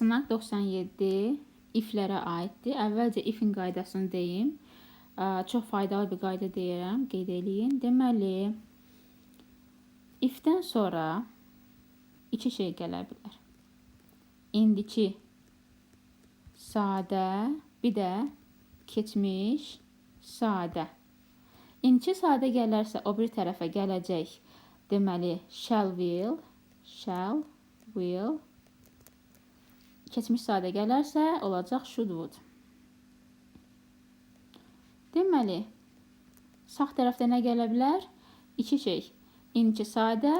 Sınaq 97 if-lərə aiddir. Əvvəlcə if-in qaydasını deyim. Çox faydalı bir qayda deyirəm, qeyd eləyin. Deməli, if-dən sonra iki şey gələ bilər. İndiki sadə, bir də keçmiş sadə. İndiki sadə gələrsə o bir tərəfə gələcək. Deməli, shall will, shall will keçmiş sadə gələrsə olacaq should would. Deməli, sağ tərəfdə nə gələ bilər? İki şey. İndiki sadə,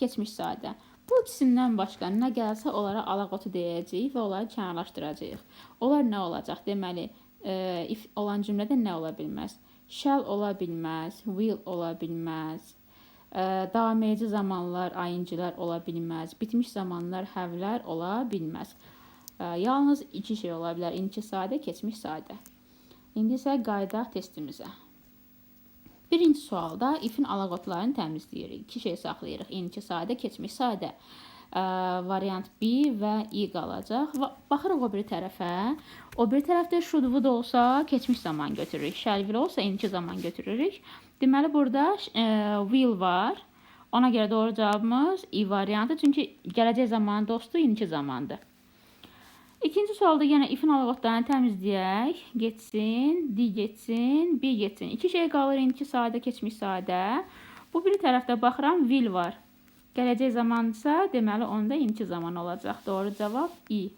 keçmiş sadə. Bu ikisindən başqa nə gəlsə onlara alaqotu deyəcəyik və onları kənarlaşdıracağıq. Onlar nə olacaq? Deməli, e, if olan cümlədə nə ola bilməz? Shall ola bilməz, will ola bilməz. E, davam edici zamanlar, ayıncılar ola bilməz. Bitmiş zamanlar, həvlər ola bilməz. E, yalnız iki şey ola bilər. İndiki sadə, keçmiş sadə. İndi isə qayıdaq testimizə. Birinci sualda ifin alaqotlarını təmizləyirik. İki şey saxlayırıq. İndiki sadə, keçmiş sadə. Ə, variant B və I qalacaq. Və baxırıq o biri tərəfə. O biri tərəfdə should would olsa keçmiş zaman götürürük. Shall will olsa indiki zaman götürürük. Deməli burada ə, will var. Ona görə doğru cavabımız I variantı. Çünki gələcək zaman dostu indiki zamandır. İkinci sualda yenə ifin alaqotlarını təmizləyək. Getsin, di getsin, bi getsin. İki şey qalır, indiki sadə, keçmiş sadə. Bu bir tərəfdə baxıram, will var. Gələcək zamandırsa, deməli onda indiki zaman olacaq. Doğru cavab i.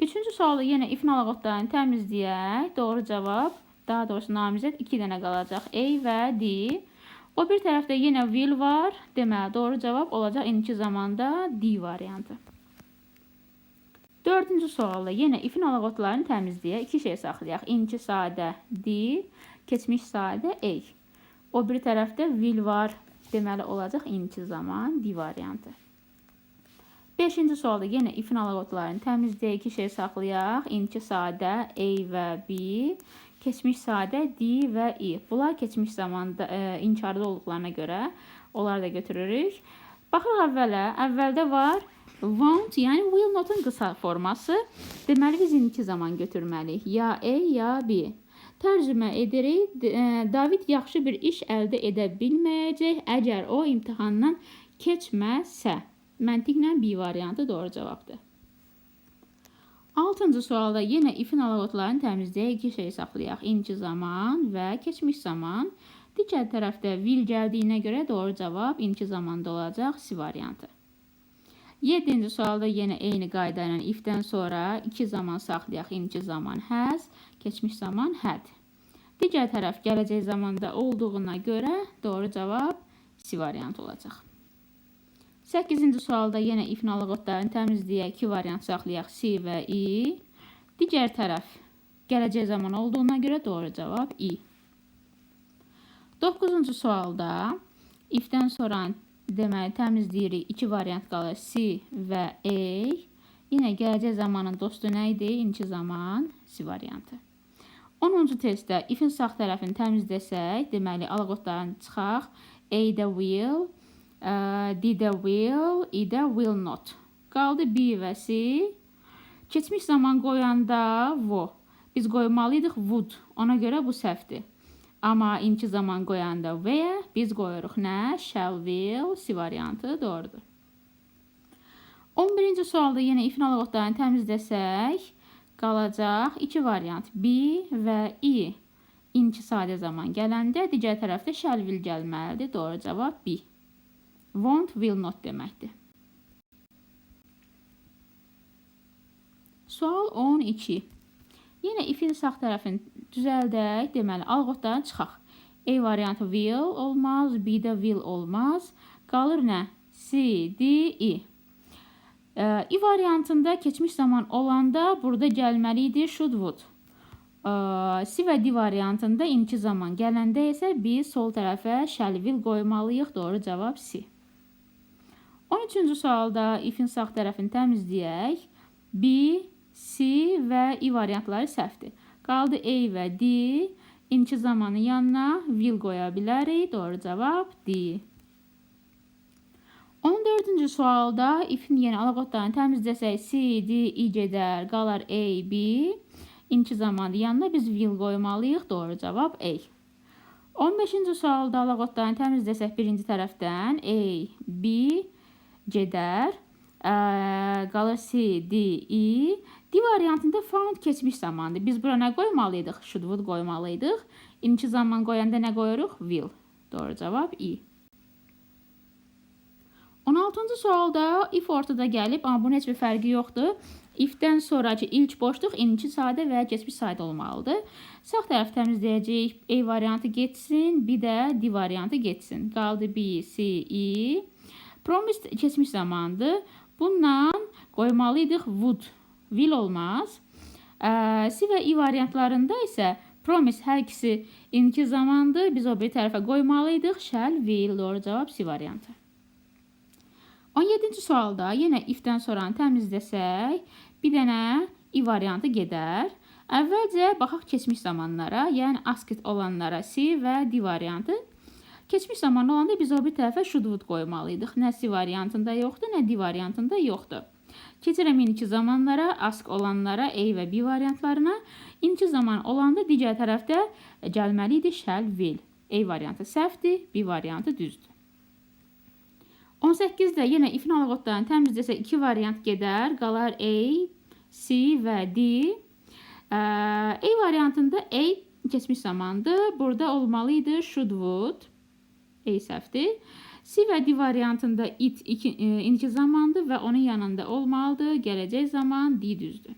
Üçüncü sualda yenə ifin alaqotlarını təmizləyək. Doğru cavab, daha doğrusu namizəd 2 dənə qalacaq. A və D. O bir tərəfdə yenə will var. Deməli, doğru cavab olacaq indiki zamanda D variantı. Dördüncü sualda yenə ifin alaqotlarını təmizləyə iki şey saxlayaq. İnci sadə D, keçmiş sadə A. O bir tərəfdə will var. Deməli olacaq inci zaman D variantı. Beşinci sualda yenə ifin alaqotlarını təmizləyə iki şey saxlayaq. İnci sadə A və B, keçmiş sadə D və I. Bunlar keçmiş zamanda e, inkarda olduqlarına görə onları da götürürük. Baxaq əvvələ. Əvvəldə var Want, yəni will not-un qısa forması. Deməli biz indiki zaman götürməliyik. Ya A, ya B. Tərcümə edirik. E, David yaxşı bir iş əldə edə bilməyəcək əgər o imtahandan keçməsə. Məntiqlə B variantı doğru cavabdır. Altıncı sualda yenə ifin alaqotlarını təmizləyək iki şey saxlayaq. İndiki zaman və keçmiş zaman. Digər tərəfdə will gəldiyinə görə doğru cavab indiki zamanda olacaq C variantı. 7-ci sualda yenə eyni qayda ilə if-dən sonra iki zaman saxlayaq. İndiki zaman has, keçmiş zaman had. Digər tərəf gələcək zamanda olduğuna görə doğru cavab C variantı olacaq. 8-ci sualda yenə if nalığıtlarını təmizləyək. İki variant saxlayaq C və I. Digər tərəf gələcək zaman olduğuna görə doğru cavab I. 9-cu sualda if-dən sonra Deməli, təmizləyirik. İki variant qalır. C və A. Yenə gələcək zamanın dostu nə idi? İndiki zaman C variantı. 10-cu testdə if-in sağ tərəfini təmizləsək, deməli, alaqotlarını çıxaq. A-də will, D-də will, I-də will not. Qaldı B və C. Keçmiş zaman qoyanda wo. Biz qoymalıydıq would. Ona görə bu səhvdir. Amma indiki zaman qoyanda və biz qoyuruq nə? Shall, will, C variantı doğrudur. 11-ci sualda yenə ifin alaqotlarını təmizləsək, qalacaq iki variant. B və I. İndiki sadə zaman gələndə digər tərəfdə shall, will gəlməlidir. Doğru cavab B. Won't, will not deməkdir. Sual 12. Yenə ifin sağ tərəfini düzəldək. Deməli, alqotdan çıxaq. A variantı will olmaz, B-də will olmaz. Qalır nə? C, D, I. I variantında keçmiş zaman olanda burada gəlməli idi should would. C və D variantında indiki zaman gələndə isə biz sol tərəfə shall will qoymalıyıq. Doğru cavab C. 13-cü sualda if-in sağ tərəfini təmizləyək. B, C və I variantları səhvdir. Qaldı A və D. İndiki zamanın yanına will qoya bilərik. Doğru cavab D. 14-cü sualda ifin yeni alaqotlarını təmizləsək C, D, I gedər, qalar A, B. İnki zamanı yanına biz will qoymalıyıq. Doğru cavab A. 15-ci sualda alaqotlarını təmizləsək birinci tərəfdən A, B gedər, ə, qalır C, D, I. D variantında found keçmiş zamandır. Biz bura nə qoymalıydıq? Should, would qoymalıydıq. İnki zaman qoyanda nə qoyuruq? Will. Doğru cavab I. 16-cı sualda if ortada gəlib, amma bunun heç bir fərqi yoxdur. If-dən sonrakı ilk boşluq indiki sadə və keçmiş sadə olmalıdır. Sağ tərəf təmizləyəcəyik. A variantı getsin, bir də D variantı getsin. Qaldı B, C, I. Promised keçmiş zamandır. Bununla qoymalıydıq would. Will olmaz. Ə, C və I variantlarında isə promise hər ikisi indiki zamandır. Biz o bir tərəfə qoymalıydıq. Shall, will. Doğru cavab C variantı. 17-ci sualda yenə if-dən sonranı təmizləsək, bir dənə i variantı gedər. Əvvəlcə baxaq keçmiş zamanlara, yəni asked olanlara C və D variantı. Keçmiş zamanlı olanda biz o bir tərəfə should would qoymalıydıq. Nə C variantında yoxdur, nə D variantında yoxdur. Keçirəm indiki zamanlara, ask olanlara, A və B variantlarına. İndiki zaman olanda digər tərəfdə gəlməli idi shall, will. A variantı səhvdir, B variantı düzdür. 18-də yenə ifin alaqotlarını təmizləsək iki variant gedər. Qalar A, C və D. Ə, A variantında A keçmiş zamandır. Burada olmalı idi should would. A səhvdir. C və D variantında it iki, e, indiki zamandır və onun yanında olmalıdır. Gələcək zaman D düzdür.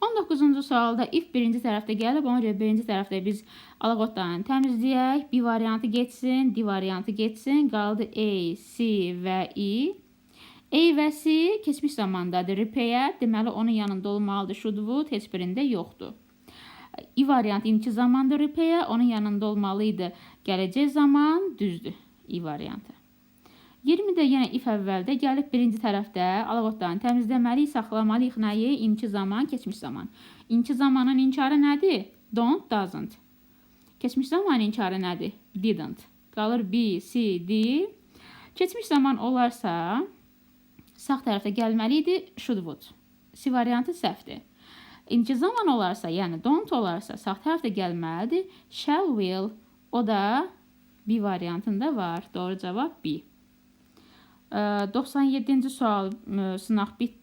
19-cu sualda if birinci tərəfdə gəlib, ona görə birinci tərəfdə biz alaqotlarını təmizləyək. B variantı getsin, D variantı getsin. Qaldı A, C və I. A və C keçmiş zamandadır. Repair, deməli onun yanında olmalıdır. Should would heç birində yoxdur. I variantı indiki zamandır repair, onun yanında olmalı idi. Gələcək zaman düzdür. I variantı. 20-də yenə if əvvəldə gəlib birinci tərəfdə alaqotlarını təmizləməliyik, saxlamalıyıq nəyi? İndiki zaman, keçmiş zaman. İndiki zamanın inkarı nədir? Don't, doesn't. Keçmiş zaman inkarı nədir? Didn't. Qalır B, C, D. Keçmiş zaman olarsa sağ tərəfdə gəlməli idi should would. C variantı səhvdir. İndiki zaman olarsa, yəni don't olarsa sağ tərəfdə gəlməlidir shall, will. O da B variantında var. Doğru cavab B. 97-ci sual sınaq bitdi.